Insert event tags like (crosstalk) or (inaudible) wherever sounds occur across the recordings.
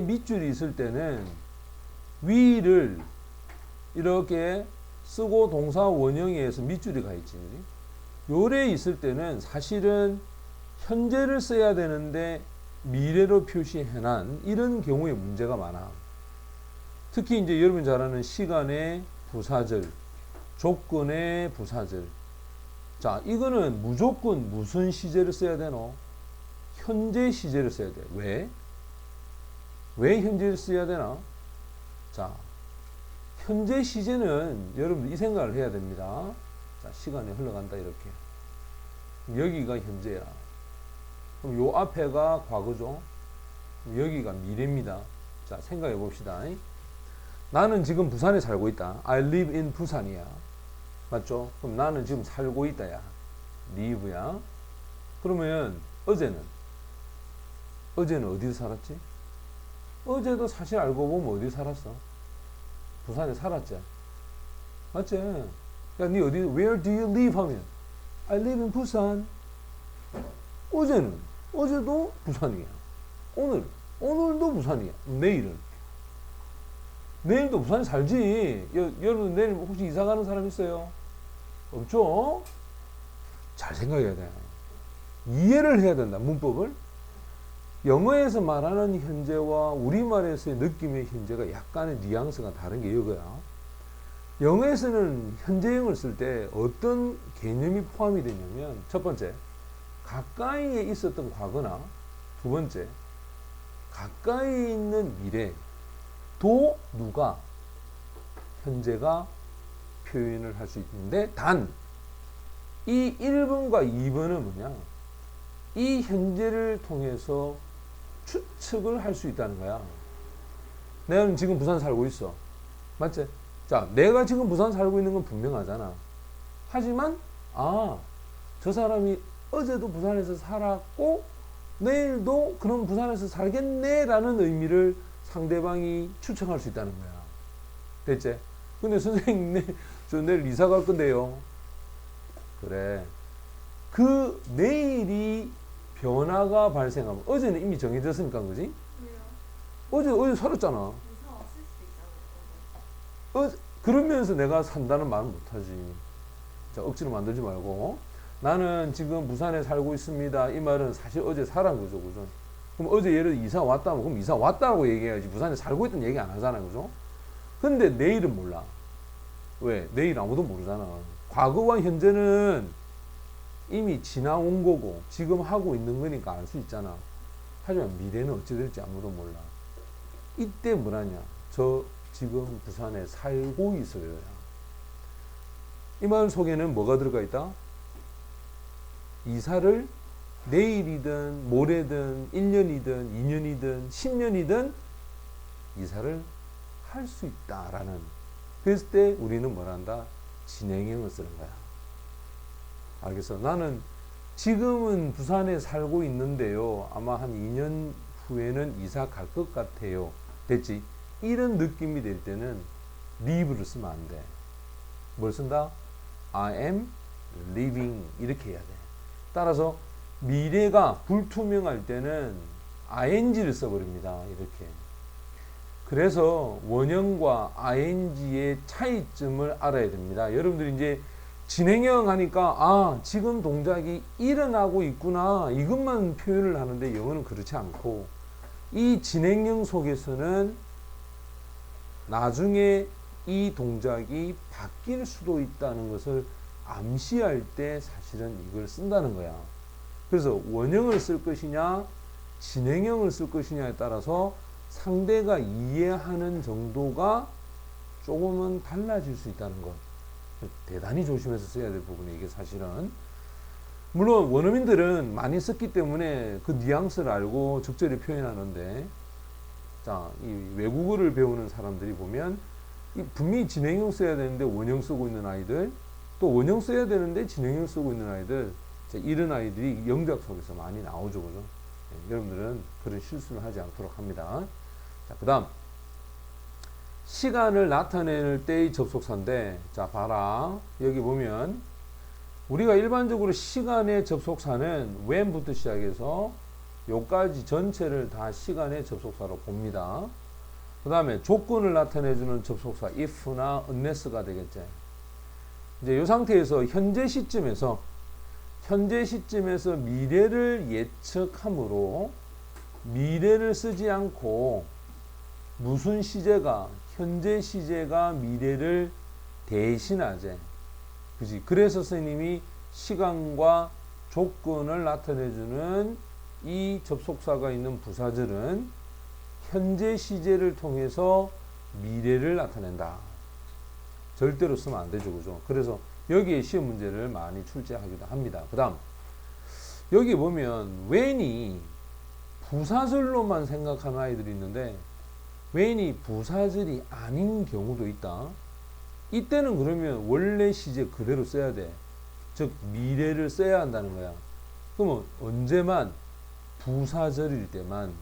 밑줄이 있을 때는 위를 이렇게 쓰고 동사 원형에서 밑줄이 가 있지. 요래 있을 때는 사실은 현재를 써야 되는데 미래로 표시해난 이런 경우에 문제가 많아. 특히 이제 여러분 잘 아는 시간의 부사절, 조건의 부사절. 자, 이거는 무조건 무슨 시제를 써야 되노? 현재 시제를 써야 돼. 왜? 왜 현재를 써야 되나? 자, 현재 시제는 여러분 이 생각을 해야 됩니다. 자, 시간이 흘러간다 이렇게. 여기가 현재야. 그럼 요 앞에가 과거죠. 여기가 미래입니다. 자, 생각해 봅시다. 나는 지금 부산에 살고 있다. I live in 부산이야. 맞죠? 그럼 나는 지금 살고 있다야. live야. 그러면 어제는 어제는 어디서 살았지? 어제도 사실 알고 보면 어디 살았어? 부산에 살았지. 맞지? 야, 니 어디, where do you live 하면, I live in 부산. 어제는, 어제도 부산이야. 오늘, 오늘도 부산이야. 내일은. 내일도 부산에 살지. 여, 여러분, 내일 혹시 이사 가는 사람 있어요? 없죠? 잘 생각해야 돼. 이해를 해야 된다, 문법을. 영어에서 말하는 현재와 우리말에서의 느낌의 현재가 약간의 뉘앙스가 다른 게 이거야. 영어에서는 현재형을 쓸 때 어떤 개념이 포함이 되냐면 첫 번째, 가까이에 있었던 과거나 두 번째, 가까이 있는 미래, 도 누가 현재가 표현을 할 수 있는데 단 이 1번과 2번은 뭐냐? 이 현재를 통해서 추측을 할 수 있다는 거야. 내가 지금 부산 살고 있어. 맞지? 자, 내가 지금 부산 살고 있는 건 분명하잖아. 하지만, 아, 저 사람이 어제도 부산에서 살았고, 내일도 그럼 부산에서 살겠네라는 의미를 상대방이 추측할 수 있다는 거야. 됐지? 근데 선생님, (laughs) 내, 저 내일 이사 갈 건데요. 그래. 그 내일이 변화가 발생하면 어제는 이미 정해졌으니까 그지? 어제 어제 살았잖아. 어, 그러면서 내가 산다는 말은 못하지. 자 억지로 만들지 말고 나는 지금 부산에 살고 있습니다. 이 말은 사실 어제 살은 거죠, 그죠? 그럼 어제 예를 이사 왔다면 그럼 이사 왔다고 얘기해야지 부산에 살고 있던 얘기 안 하잖아요, 그죠? 근데 내일은 몰라. 왜? 내일 아무도 모르잖아. 과거와 현재는 이미 지나온 거고 지금 하고 있는 거니까 알 수 있잖아. 하지만 미래는 어찌 될지 아무도 몰라. 이때 뭐라냐? 저 지금 부산에 살고 있어요. 이 말 속에는 뭐가 들어가 있다? 이사를 내일이든 모레든 1년이든 2년이든 10년이든 이사를 할 수 있다라는 그랬을 때 우리는 뭘 한다? 진행형을 쓰는 거야. 알겠어? 나는 지금은 부산에 살고 있는데요. 아마 한 2년 후에는 이사 갈 것 같아요. 됐지? 이런 느낌이 될 때는 live를 쓰면 안 돼. 뭘 쓴다? I am living 이렇게 해야 돼. 따라서 미래가 불투명할 때는 ing를 써버립니다. 이렇게. 그래서 원형과 ing의 차이점을 알아야 됩니다. 여러분들이 이제 진행형 하니까 아 지금 동작이 일어나고 있구나 이것만 표현을 하는데 영어는 그렇지 않고 이 진행형 속에서는 나중에 이 동작이 바뀔 수도 있다는 것을 암시할 때 사실은 이걸 쓴다는 거야. 그래서 원형을 쓸 것이냐 진행형을 쓸 것이냐에 따라서 상대가 이해하는 정도가 조금은 달라질 수 있다는 것. 대단히 조심해서 써야 될 부분이 이게 사실은. 물론 원어민들은 많이 썼기 때문에 그 뉘앙스를 알고 적절히 표현하는데, 자, 이 외국어를 배우는 사람들이 보면, 이 분명히 진행형 써야 되는데 원형 쓰고 있는 아이들, 또 원형 써야 되는데 진행형 쓰고 있는 아이들, 자, 이런 아이들이 영작 속에서 많이 나오죠, 그죠? 네, 여러분들은 그런 실수를 하지 않도록 합니다. 자, 그 다음. 시간을 나타낼 때의 접속사인데, 자, 봐라. 여기 보면, 우리가 일반적으로 시간의 접속사는 when부터 시작해서 요까지 전체를 다 시간의 접속사로 봅니다. 그 다음에 조건을 나타내주는 접속사 if나 unless가 되겠지. 이제 이 상태에서 현재 시점에서 현재 시점에서 미래를 예측함으로 미래를 쓰지 않고 무슨 시제가 현재 시제가 미래를 대신하제. 그지? 그래서 선생님이 시간과 조건을 나타내주는 이 접속사가 있는 부사절은 현재 시제를 통해서 미래를 나타낸다. 절대로 쓰면 안 되죠. 그죠? 그래서 여기에 시험 문제를 많이 출제하기도 합니다. 그 다음, 여기 보면 when이 부사절로만 생각하는 아이들이 있는데 when이 부사절이 아닌 경우도 있다. 이때는 그러면 원래 시제 그대로 써야 돼. 즉 미래를 써야 한다는 거야. 그러면 언제만 부사절일 때만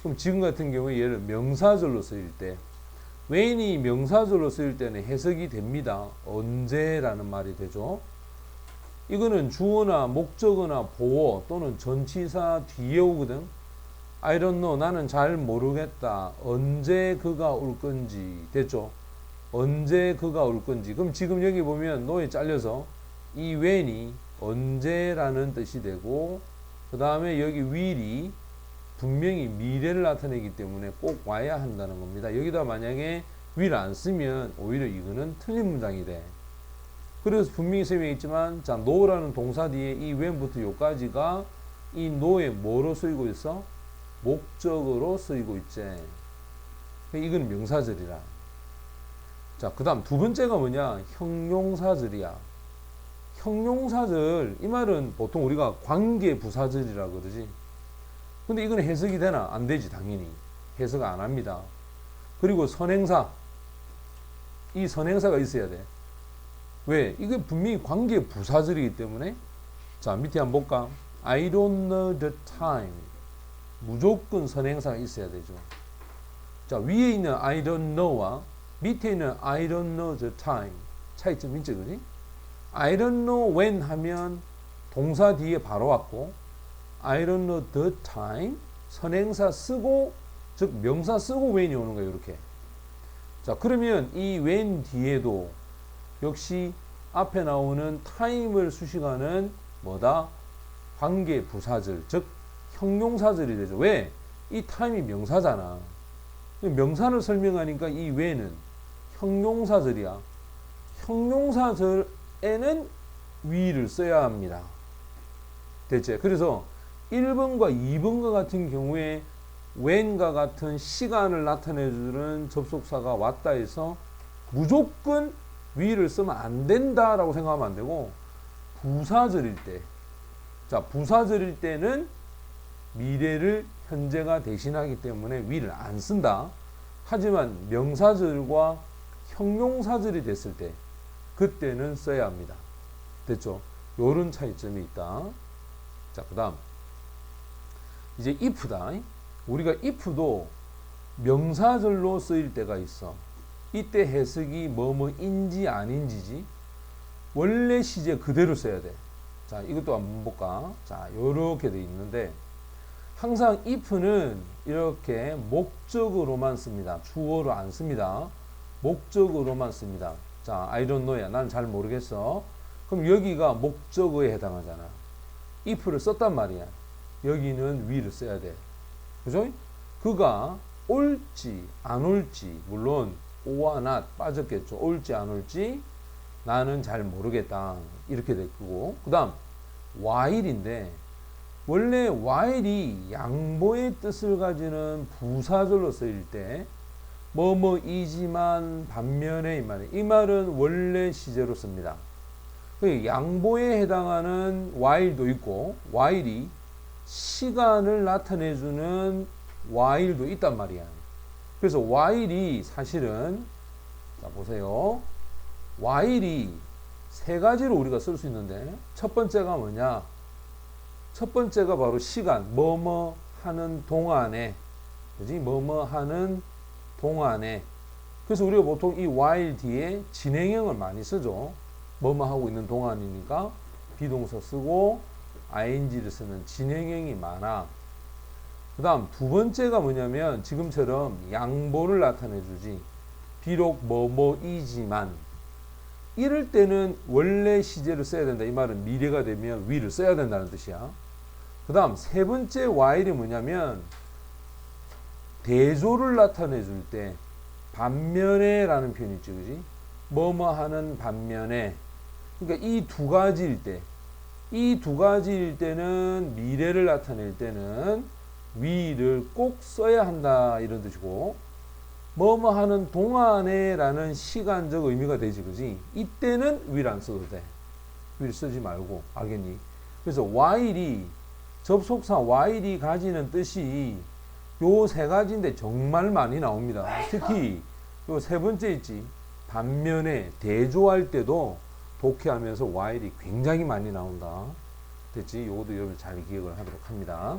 그럼 지금 같은 경우에 얘를 명사절로 쓰일 때 when이 명사절로 쓰일 때는 해석이 됩니다. 언제라는 말이 되죠. 이거는 주어나 목적어나 보어 또는 전치사 뒤에 오거든. I don't know. 나는 잘 모르겠다. 언제 그가 올 건지. 됐죠? 언제 그가 올 건지. 그럼 지금 여기 보면 노에 잘려서 이 when이 언제라는 뜻이 되고 그 다음에 여기 will이 분명히 미래를 나타내기 때문에 꼭 와야 한다는 겁니다. 여기다 만약에 will 안 쓰면 오히려 이거는 틀린 문장이 돼. 그래서 분명히 설명했지만 자 no라는 동사 뒤에 이 when부터 요까지가 이 no에 뭐로 쓰이고 있어? 목적으로 쓰이고 있지. 이건 명사절이라. 자, 그 다음 두 번째가 뭐냐? 형용사절이야. 형용사절, 이 말은 보통 우리가 관계부사절이라 그러지. 근데 이건 해석이 되나? 안 되지, 당연히. 해석 안 합니다. 그리고 선행사. 이 선행사가 있어야 돼. 왜? 이게 분명히 관계부사절이기 때문에. 자, 밑에 한번 볼까? I don't know the time. 무조건 선행사가 있어야 되죠. 자, 위에 있는 I don't know와 밑에 있는 I don't know the time. 차이점 있지, 그지? I don't know when 하면 동사 뒤에 바로 왔고, I don't know the time. 선행사 쓰고, 즉, 명사 쓰고 when이 오는 거예요, 이렇게. 자, 그러면 이 when 뒤에도 역시 앞에 나오는 time을 수식하는 뭐다? 관계 부사절, 즉, 형용사절이 되죠. 왜? 이 time이 명사잖아. 명사를 설명하니까 이 when은 형용사절이야. 형용사절에는 위를 써야 합니다. 됐죠? 그래서 1번과 2번과 같은 경우에 when과 같은 시간을 나타내주는 접속사가 왔다 해서 무조건 위를 쓰면 안 된다라고 생각하면 안 되고 부사절일 때, 자 부사절일 때는 미래를 현재가 대신하기 때문에 위를 안 쓴다. 하지만 명사절과 형용사절이 됐을 때 그때는 써야 합니다. 됐죠? 요런 차이점이 있다. 자, 그 다음 이제 if다. 우리가 if도 명사절로 쓰일 때가 있어. 이때 해석이 뭐뭐인지 아닌지지 원래 시제 그대로 써야 돼. 자, 이것도 한번 볼까? 자, 요렇게 돼 있는데 항상 if는 이렇게 목적으로만 씁니다. 주어로 안 씁니다. 목적으로만 씁니다. 자, I don't know야. 난 잘 모르겠어. 그럼 여기가 목적어에 해당하잖아. if를 썼단 말이야. 여기는 will을 써야 돼. 그죠? 그가 올지 안 올지 물론 오와 not 빠졌겠죠. 올지 안 올지 나는 잘 모르겠다. 이렇게 될 거고. 그 다음 while인데 원래 while이 양보의 뜻을 가지는 부사절로 쓰일 때 뭐뭐이지만 반면에 이 말이 이 말은 원래 시제로 씁니다. 그 양보에 해당하는 while도 있고 while이 시간을 나타내주는 while도 있단 말이야. 그래서 while이 사실은 자 보세요. while이 세 가지로 우리가 쓸 수 있는데 첫 번째가 뭐냐? 첫 번째가 바로 시간, 뭐뭐 하는 동안에, 그지? 뭐뭐 하는 동안에. 그래서 우리가 보통 이 while 뒤에 진행형을 많이 쓰죠. 뭐뭐 하고 있는 동안이니까 비동사 쓰고, ing를 쓰는 진행형이 많아. 그 다음 두 번째가 뭐냐면 지금처럼 양보를 나타내 주지. 비록 뭐뭐이지만 이럴 때는 원래 시제를 써야 된다. 이 말은 미래가 되면 위를 써야 된다는 뜻이야. 그 다음 세 번째 while이 뭐냐면 대조를 나타내 줄 때 반면에 라는 표현이 있지 그지? 뭐뭐 하는 반면에 그러니까 이 두 가지일 때 이 두 가지일 때는 미래를 나타낼 때는 위를 꼭 써야 한다 이런 뜻이고 뭐뭐 하는 동안에 라는 시간적 의미가 되지 그지? 이때는 위를 안 써도 돼. 위를 쓰지 말고 알겠니? 그래서 while이 접속사 while이 가지는 뜻이 요 세 가지인데 정말 많이 나옵니다. 특히 요 세 번째 있지. 반면에 대조할 때도 독해하면서 while이 굉장히 많이 나온다. 됐지? 요것도 여러분 잘 기억을 하도록 합니다.